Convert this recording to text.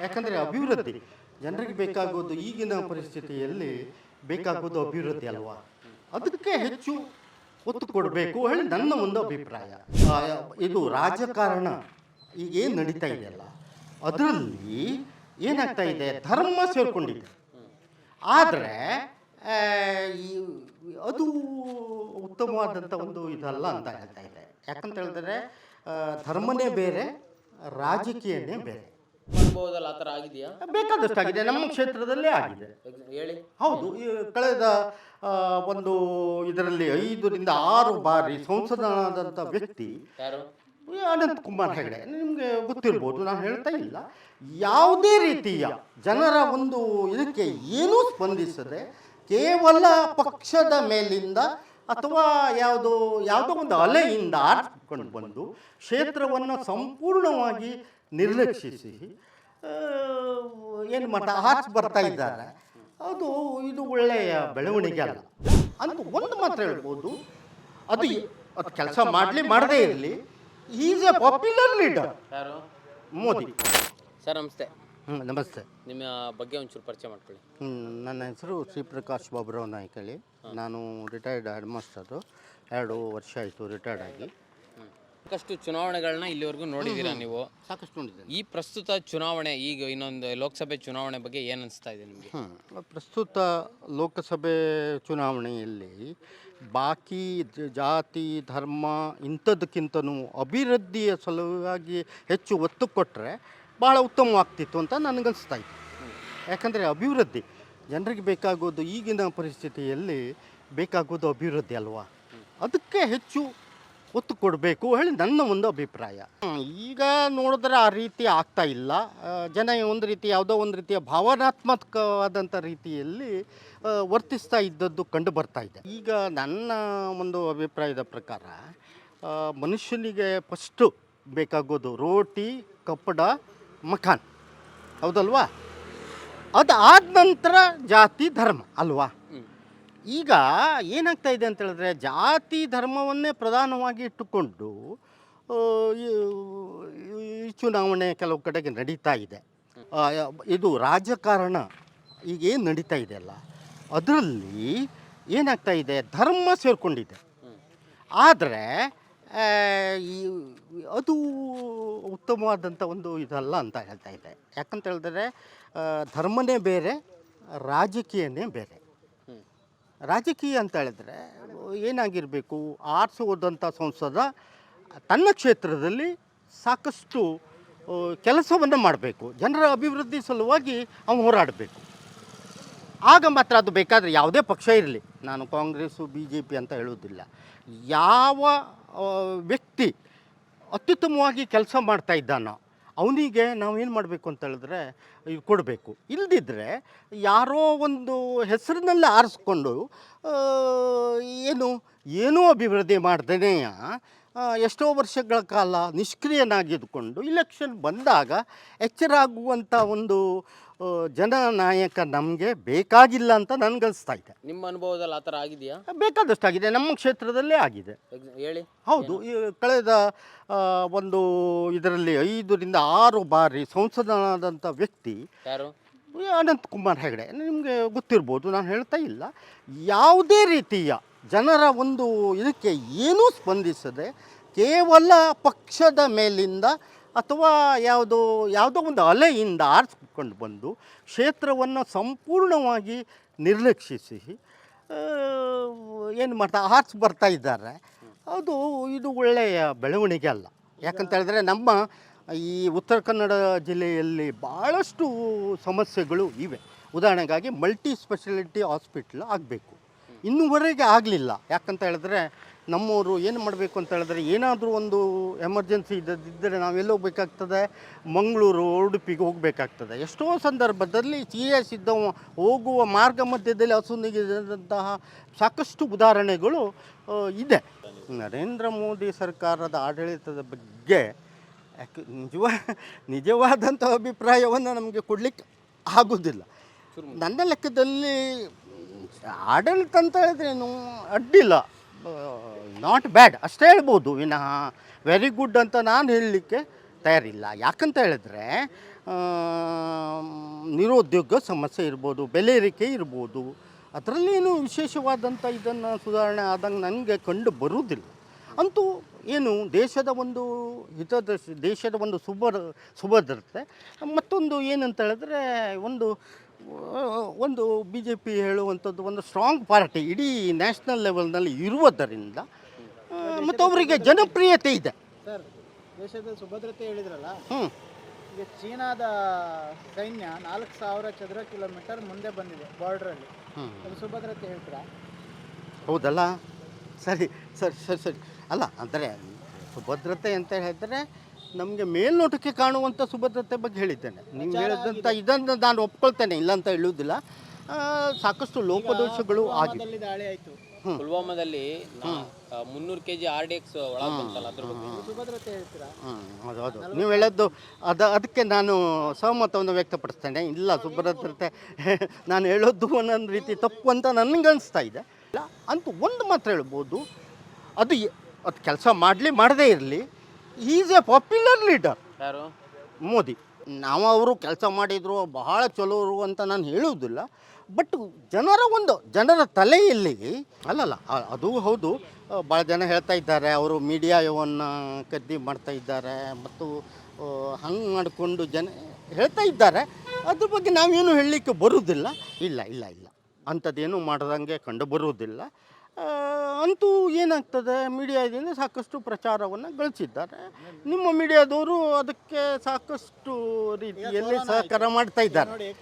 ಯಾಕಂದರೆ ಅಭಿವೃದ್ಧಿ. ಜನರಿಗೆ ಬೇಕಾಗೋದು ಈಗಿನ ಪರಿಸ್ಥಿತಿಯಲ್ಲಿ ಬೇಕಾಗೋದು ಅಭಿವೃದ್ಧಿ ಅಲ್ವಾ? ಅದಕ್ಕೆ ಹೆಚ್ಚು ಒತ್ತು ಕೊಡಬೇಕು ಹೇಳಿ ನನ್ನ ಒಂದು ಅಭಿಪ್ರಾಯ. ಇದು ರಾಜಕಾರಣ. ಈಗ ಏನು ನಡೀತಾ ಇದೆಯಲ್ಲ ಅದರಲ್ಲಿ ಏನಾಗ್ತಾ ಇದೆ? ಧರ್ಮ ಸೇರಿಕೊಂಡಿದೆ. ಆದರೆ ಅದು ಉತ್ತಮವಾದಂಥ ಒಂದು ಇದಲ್ಲ ಅಂತ ಹೇಳ್ತಾ ಇದೆ. ಯಾಕಂತ ಹೇಳಿದ್ರೆ ಧರ್ಮನೇ ಬೇರೆ ರಾಜಕೀಯನೇ ಬೇರೆ. ಅನುಭವದಲ್ಲಿ ಆ ಥರ ಆಗಿದೆಯಾ? ಬೇಕಾದಷ್ಟು ಆಗಿದೆ. ನಮ್ಮ ಕ್ಷೇತ್ರದಲ್ಲೇ ಆಗಿದೆ. ಹೇಳಿ. ಹೌದು. ಈ ಕಳೆದ ಆ, ಒಂದು ಇದರಲ್ಲಿ ಐದರಿಂದ ಆರು ಬಾರಿ ಸಂಸದನಾದಂಥ ವ್ಯಕ್ತಿ ಯಾರು? ಈ ಅನಂತ್ ಕುಮಾರ್ ಹೆಗಡೆ. ನಿಮಗೆ ಗೊತ್ತಿರ್ಬೋದು ನಾನು ಹೇಳ್ತಾ ಇಲ್ಲ. ಯಾವುದೇ ರೀತಿಯ ಜನರ ಒಂದು ಇದಕ್ಕೆ ಏನೂ ಸ್ಪಂದಿಸದೆ ಕೇವಲ ಪಕ್ಷದ ಮೇಲಿಂದ ಅಥವಾ ಯಾವುದೋ ಯಾವುದೋ ಒಂದು ಅಲೆಯಿಂದ ಆಡ್ಕೊಂಡು ಬಂದು ಕ್ಷೇತ್ರವನ್ನು ಸಂಪೂರ್ಣವಾಗಿ ನಿರ್ಲಕ್ಷಿಸಿ ಏನು ಮಠ ಆಚೆ ಬರ್ತಾ ಇದ್ದಾರೆ. ಅದು ಇದು ಒಳ್ಳೆಯ ಬೆಳವಣಿಗೆ ಅಲ್ಲ. ಅಂತ ಒಂದು ಮಾತ್ರ ಹೇಳ್ಬೋದು. ಅದು ಅದು ಕೆಲಸ ಮಾಡಲಿ ಮಾಡದೇ ಇರಲಿ. ಈಸ್ ಎ ಪಾಪ್ಯುಲರ್ ಲೀಡರ್ ಯಾರು? ಮೋದಿ. ಸರ್ ನಮಸ್ತೆ. ಹ್ಞೂ ನಮಸ್ತೆ. ನಿಮ್ಮ ಬಗ್ಗೆ ಒಂಚೂರು ಪರಿಚಯ ಮಾಡ್ಕೊಳ್ಳಿ. ಹ್ಮ್, ನನ್ನ ಹೆಸರು ಶ್ರೀ ಪ್ರಕಾಶ್ ಬಾಬುರಾವ್ ನಾಯ್ಕ ಹೇಳಿ. ನಾನು ರಿಟೈರ್ಡ್ ಹೆಡ್ ಮಾಸ್ಟರು ಎರಡು ವರ್ಷ ಆಯಿತು ರಿಟೈರ್ಡ್ ಆಗಿ. ಸಾಕಷ್ಟು ಚುನಾವಣೆಗಳನ್ನ ಇಲ್ಲಿವರೆಗೂ ನೋಡಿದ್ದೀರಾ ನೀವು? ಸಾಕಷ್ಟು ನೋಡಿದ್ದೇನೆ. ಈ ಪ್ರಸ್ತುತ ಚುನಾವಣೆ ಈಗ ಇನ್ನೊಂದು ಲೋಕಸಭೆ ಚುನಾವಣೆ ಬಗ್ಗೆ ಏನು ಅನಿಸ್ತಾ ಇದೆ ನಿಮಗೆ? ಹ್ಮ್. ಪ್ರಸ್ತುತ ಲೋಕಸಭೆ ಚುನಾವಣೆಯಲ್ಲಿ ಬಾಕಿ ಜ- ಜಾತಿ ಧರ್ಮ ಇಂಥದ್ದಕ್ಕಿಂತನೂ ಅಭಿವೃದ್ಧಿಯ ಸಲುವಾಗಿ ಹೆಚ್ಚು ಒತ್ತು ಕೊಟ್ಟರೆ ಭಾಳ ಉತ್ತಮವಾಗ್ತಿತ್ತು ಅಂತ ನನಗನ್ನಿಸ್ತಾ ಇತ್ತು. ಯಾಕಂದರೆ ಅಭಿವೃದ್ಧಿ, ಜನರಿಗೆ ಬೇಕಾಗೋದು ಈಗಿನ ಪರಿಸ್ಥಿತಿಯಲ್ಲಿ ಬೇಕಾಗೋದು ಅಭಿವೃದ್ಧಿ ಅಲ್ವಾ? ಅದಕ್ಕೆ ಹೆಚ್ಚು ಒತ್ತು ಕೊಡಬೇಕು ಹೇಳಿ ನನ್ನ ಒಂದು ಅಭಿಪ್ರಾಯ. ಈಗ ನೋಡಿದ್ರೆ ಆ ರೀತಿ ಆಗ್ತಾ ಇಲ್ಲ. ಜನ ಒಂದು ರೀತಿ ಯಾವುದೋ ಒಂದು ರೀತಿಯ ಭಾವನಾತ್ಮಕವಾದಂಥ ರೀತಿಯಲ್ಲಿ ವರ್ತಿಸ್ತಾ ಇದ್ದದ್ದು ಕಂಡು ಬರ್ತಾ ಇದೆ. ಈಗ ನನ್ನ ಒಂದು ಅಭಿಪ್ರಾಯದ ಪ್ರಕಾರ ಮನುಷ್ಯನಿಗೆ ಫಸ್ಟು ಬೇಕಾಗೋದು ರೋಟಿ, ಕಪ್ಪಡ ಮಖಾನ್. ಹೌದಲ್ವಾ? ಅದು ಆದ ನಂತರ ಜಾತಿ ಧರ್ಮ ಅಲ್ವಾ? ಈಗ ಏನಾಗ್ತಾ ಇದೆ ಅಂತ ಹೇಳಿದ್ರೆ ಜಾತಿ ಧರ್ಮವನ್ನೇ ಪ್ರಧಾನವಾಗಿ ಇಟ್ಟುಕೊಂಡು ಈ- ಚುನಾವಣೆ ಕೆಲವು ಕಡೆಗೆ ನಡೀತಾ ಇದೆ. ಇದು ರಾಜಕಾರಣ ಈಗ ಏನು ನಡೀತಾ ಇದೆಯಲ್ಲ ಅದರಲ್ಲಿ ಏನಾಗ್ತಾ ಇದೆ? ಧರ್ಮ ಸೇರಿಕೊಂಡಿದೆ. ಆದರೆ ಅದು ಉತ್ತಮವಾದಂಥ ಒಂದು ಇದಲ್ಲ ಅಂತ ಹೇಳ್ತಾ ಇದ್ದೆ. ಯಾಕಂತ ಹೇಳಿದ್ರೆ ಧರ್ಮನೇ ಬೇರೆ, ರಾಜಕೀಯನೇ ಬೇರೆ. ರಾಜಕೀಯ ಅಂತ ಹೇಳಿದ್ರೆ, ಏನಾಗಿರಬೇಕು ಆರ್ಟ್ಸ್ ಓದಂಥ ಸಂಸದ ತನ್ನ ಕ್ಷೇತ್ರದಲ್ಲಿ ಸಾಕಷ್ಟು ಕೆಲಸವನ್ನು ಮಾಡಬೇಕು. ಜನರ ಅಭಿವೃದ್ಧಿ ಸಲುವಾಗಿ ಅವನು ಹೋರಾಡಬೇಕು. ಆಗ ಮಾತ್ರ ಅದು ಬೇಕಾದರೆ ಯಾವುದೇ ಪಕ್ಷ ಇರಲಿ. ನಾನು ಕಾಂಗ್ರೆಸ್ಸು ಬಿ ಜೆ ಪಿ ಅಂತ ಹೇಳುವುದಿಲ್ಲ. ಯಾವ ವ್ಯಕ್ತಿ ಅತ್ಯುತ್ತಮವಾಗಿ ಕೆಲಸ ಮಾಡ್ತಾ ಇದ್ದಾನೋ, ಅವನಿಗೆ ಏನು ಮಾಡಬೇಕು ಅಂತ ಹೇಳಿದ್ರೆ ಕೊಡಬೇಕು. ಇಲ್ಲದಿದ್ದರೆ ಯಾರೋ ಒಂದು ಹೆಸರಿನಲ್ಲಿ ಆರಿಸ್ಕೊಂಡು ಏನು, ಏನೂ ಅಭಿವೃದ್ಧಿ ಮಾಡ್ದೇ ಎಷ್ಟೋ ವರ್ಷಗಳ ಕಾಲ ನಿಷ್ಕ್ರಿಯನಾಗಿದ್ದುಕೊಂಡು ಇಲೆಕ್ಷನ್ ಬಂದಾಗ ಎಚ್ಚರಾಗುವಂಥ ಒಂದು ಜನನಾಯಕ ನಮಗೆ ಬೇಕಾಗಿಲ್ಲ ಅಂತ ನನಗನ್ನಿಸ್ತಾ ಇದೆ. ನಿಮ್ಮ ಅನುಭವದಲ್ಲಿ ಆ ಥರ ಆಗಿದೆಯಾ? ಬೇಕಾದಷ್ಟು ಆಗಿದೆ. ನಮ್ಮ ಕ್ಷೇತ್ರದಲ್ಲೇ ಆಗಿದೆ. ಹೇಳಿ. ಹೌದು ಈ ಕಳೆದ ಆ, ಒಂದು ಇದರಲ್ಲಿ ಐದರಿಂದ ಆರು ಬಾರಿ ಸಂಸದನಾದಂಥ ವ್ಯಕ್ತಿ ಯಾರು? ಈ ಅನಂತ್ ಕುಮಾರ್ ಹೆಗಡೆ. ನಿಮಗೆ ಗೊತ್ತಿರ್ಬೋದು ನಾನು ಹೇಳ್ತಾ ಇಲ್ಲ. ಯಾವುದೇ ರೀತಿಯ ಜನರ ಒಂದು ಇದಕ್ಕೆ ಏನೂ ಸ್ಪಂದಿಸದೆ ಕೇವಲ ಪಕ್ಷದ ಮೇಲಿಂದ ಅಥವಾ ಯಾವುದೋ ಯಾವುದೋ ಒಂದು ಅಲೆಯಿಂದ ಆರಿಸ್ಕೊಂಡು ಬಂದು ಕ್ಷೇತ್ರವನ್ನು ಸಂಪೂರ್ಣವಾಗಿ ನಿರ್ಲಕ್ಷಿಸಿ ಏನು ಮಾಡ್ತಾ, ಆರ್ಸ್ ಬರ್ತಾ ಇದ್ದಾರೆ. ಅದು ಇದು ಒಳ್ಳೆಯ ಬೆಳವಣಿಗೆ ಅಲ್ಲ. ಯಾಕಂತ ಹೇಳಿದ್ರೆ ನಮ್ಮ ಈ ಉತ್ತರ ಕನ್ನಡ ಜಿಲ್ಲೆಯಲ್ಲಿ ಭಾಳಷ್ಟು ಸಮಸ್ಯೆಗಳು ಇವೆ. ಉದಾಹರಣೆಗಾಗಿ ಮಲ್ಟಿ ಸ್ಪೆಷಾಲಿಟಿ ಹಾಸ್ಪಿಟ್ಲ್ ಆಗಬೇಕು. ಇನ್ನೂವರೆಗೆ ಆಗಲಿಲ್ಲ. ಯಾಕಂತ ಹೇಳಿದ್ರೆ ನಮ್ಮವರು ಏನು ಮಾಡಬೇಕು ಅಂತ ಹೇಳಿದ್ರೆ ಏನಾದರೂ ಒಂದು ಎಮರ್ಜೆನ್ಸಿ ಇದ್ದದಿದ್ದರೆ ನಾವೆಲ್ಲಿ ಹೋಗ್ಬೇಕಾಗ್ತದೆ? ಮಂಗಳೂರು, ಉಡುಪಿಗೆ ಹೋಗಬೇಕಾಗ್ತದೆ. ಎಷ್ಟೋ ಸಂದರ್ಭದಲ್ಲಿ ಸಿ ಎಸ್ ಇದ್ದ ಹೋಗುವ ಮಾರ್ಗ ಮಧ್ಯದಲ್ಲಿ ಹಸುನಿಗಿದಂತಹ ಸಾಕಷ್ಟು ಉದಾಹರಣೆಗಳು ಇದೆ. ನರೇಂದ್ರ ಮೋದಿ ಸರ್ಕಾರದ ಆಡಳಿತದ ಬಗ್ಗೆ ಯಾಕೆ ನಿಜವ, ನಿಜವಾದಂಥ ಅಭಿಪ್ರಾಯವನ್ನು ನಮಗೆ ಕೊಡಲಿಕ್ಕೆ ಆಗೋದಿಲ್ಲ. ನನ್ನ ಲೆಕ್ಕದಲ್ಲಿ ಆಡಳಿತ ಅಂತ ಹೇಳಿದ್ರೇನು ಅಡ್ಡಿಲ್ಲ. ನಾಟ್ ಬ್ಯಾಡ್ ಅಷ್ಟೇ ಹೇಳ್ಬೋದು. ವಿನಃ ವೆರಿ ಗುಡ್ ಅಂತ ನಾನು ಹೇಳಲಿಕ್ಕೆ ತಯಾರಿಲ್ಲ. ಯಾಕಂತ ಹೇಳಿದ್ರೆ ನಿರುದ್ಯೋಗ ಸಮಸ್ಯೆ ಇರ್ಬೋದು, ಬೆಲೆ ಏರಿಕೆ ಇರ್ಬೋದು ಅದರಲ್ಲೇನು ವಿಶೇಷವಾದಂಥ ಇದನ್ನು ಸುಧಾರಣೆ ಆದಂಗೆ ನನಗೆ ಕಂಡು ಬರುವುದಿಲ್ಲ. ಅಂತೂ ಏನು ದೇಶದ ಒಂದು ಹಿತದೃಷ್ಟಿ, ದೇಶದ ಒಂದು ಸುಭದ್ರ ಸುಭದ್ರತೆ, ಮತ್ತೊಂದು ಏನಂತ ಹೇಳಿದ್ರೆ ಒಂದು ಒಂದು ಬಿ ಜೆ ಪಿ ಹೇಳುವಂಥದ್ದು ಒಂದು ಸ್ಟ್ರಾಂಗ್ ಪಾರ್ಟಿ ಇಡೀ ನ್ಯಾಷನಲ್ ಲೆವೆಲ್ನಲ್ಲಿ ಇರುವುದರಿಂದ ಆ, ಮತ್ತು ಅವರಿಗೆ ಜನಪ್ರಿಯತೆ ಇದೆ. ಸರ್ ದೇಶದ ಸುಭದ್ರತೆ ಹೇಳಿದ್ರಲ್ಲ? ಹ್ಞೂ ಈಗ ಚೀನಾದ ಸೈನ್ಯ ನಾಲ್ಕು ಸಾವಿರ ಚದರ ಕಿಲೋಮೀಟರ್ ಮುಂದೆ ಬಂದಿದೆ ಬಾರ್ಡ್ರಲ್ಲಿ ಹ್ಞೂ ಅದು ಸುಭದ್ರತೆ ಹೇಳ್ತೀರಾ? ಹೌದಲ್ಲ? ಸರಿ ಸರಿ ಸರಿ ಸರಿ. ಅಲ್ಲ ಅಂದರೆ ಸುಭದ್ರತೆ ಅಂತ ಹೇಳಿದ್ರೆ ನಮಗೆ ಮೇಲ್ನೋಟಕ್ಕೆ ಕಾಣುವಂಥ ಸುಭದ್ರತೆ ಬಗ್ಗೆ ಹೇಳಿದ್ದೇನೆ. ನೀವು ಹೇಳಿದಂಥ ಇದನ್ನು ನಾನು ಒಪ್ಕೊಳ್ತೇನೆ ಇಲ್ಲ ಅಂತ ಹೇಳುವುದಿಲ್ಲ. ಆ, ಸಾಕಷ್ಟು ಲೋಪದೋಷಗಳು ಆಗಿದೆ. ದಾಳಿ ಆಯಿತು. ಪುಲ್ವಾಮಾದಲ್ಲಿ ಮುನ್ನೂರು K G R D X ಒಳಗೆ ಬಂತಲ್ಲ ಅದ್ರ ಬಗ್ಗೆ? ಸುಭದ್ರತೆ ಹೇಳ್ತೀರಾ? ಹ್ಮ್, ಹೌದು ಹೌದು. ನೀವು ಹೇಳೋದು ಅದು ಅದಕ್ಕೆ ನಾನು ಸಹಮತವನ್ನು ವ್ಯಕ್ತಪಡಿಸ್ತೇನೆ. ಇಲ್ಲ ಸುಭದ್ರತೆ ನಾನು ಹೇಳೋದು ಒಂದೊಂದು ರೀತಿ ತಪ್ಪು ಅಂತ ನನಗನ್ನಿಸ್ತಾ ಇದೆ. ಇಲ್ಲ ಅಂತ ಒಂದು ಮಾತ್ರ ಹೇಳ್ಬೋದು. ಅದು ಅದು ಕೆಲಸ ಮಾಡಲಿ ಮಾಡದೇ ಇರಲಿ. Is a popular leader. ಯಾರು? ಮೋದಿ. ನಾವು ಅವರು ಕೆಲಸ ಮಾಡಿದರು ಬಹಳ ಚಲೋರು ಅಂತ ನಾನು ಹೇಳುವುದಿಲ್ಲ. ಬಟ್ ಜನರ ಒಂದು, ಜನರ ತಲೆಯಲ್ಲಿ, ಅಲ್ಲಲ್ಲ ಅದು ಹೌದು. ಭಾಳ ಜನ ಹೇಳ್ತಾ ಇದ್ದಾರೆ, ಅವರು ಮೀಡಿಯಾವನ್ನು ಕದ್ದಿ ಮಾಡ್ತಾ ಇದ್ದಾರೆ ಮತ್ತು ಹಂಗೆ ಮಾಡಿಕೊಂಡು ಜನ ಹೇಳ್ತಾ ಇದ್ದಾರೆ. ಅದ್ರ ಬಗ್ಗೆ ನಾವೇನು ಹೇಳಲಿಕ್ಕೆ ಬರುವುದಿಲ್ಲ. ಇಲ್ಲ ಇಲ್ಲ ಇಲ್ಲ. ಅಂಥದ್ದೇನು ಮಾಡ್ದಂಗೆ ಕಂಡು ಬರುವುದಿಲ್ಲ. ಅಂತೂ ಏನಾಗ್ತದೆ ಮೀಡಿಯಾದಿಂದ ಸಾಕಷ್ಟು ಪ್ರಚಾರವನ್ನು ಗಳಿಸಿದ್ದಾರೆ. ನಿಮ್ಮ ಮೀಡಿಯಾದವರು ಅದಕ್ಕೆ ಸಾಕಷ್ಟು ರೀತಿಯಲ್ಲಿ ಸಹಕಾರ ಮಾಡ್ತಾ ಇದ್ದಾರೆ.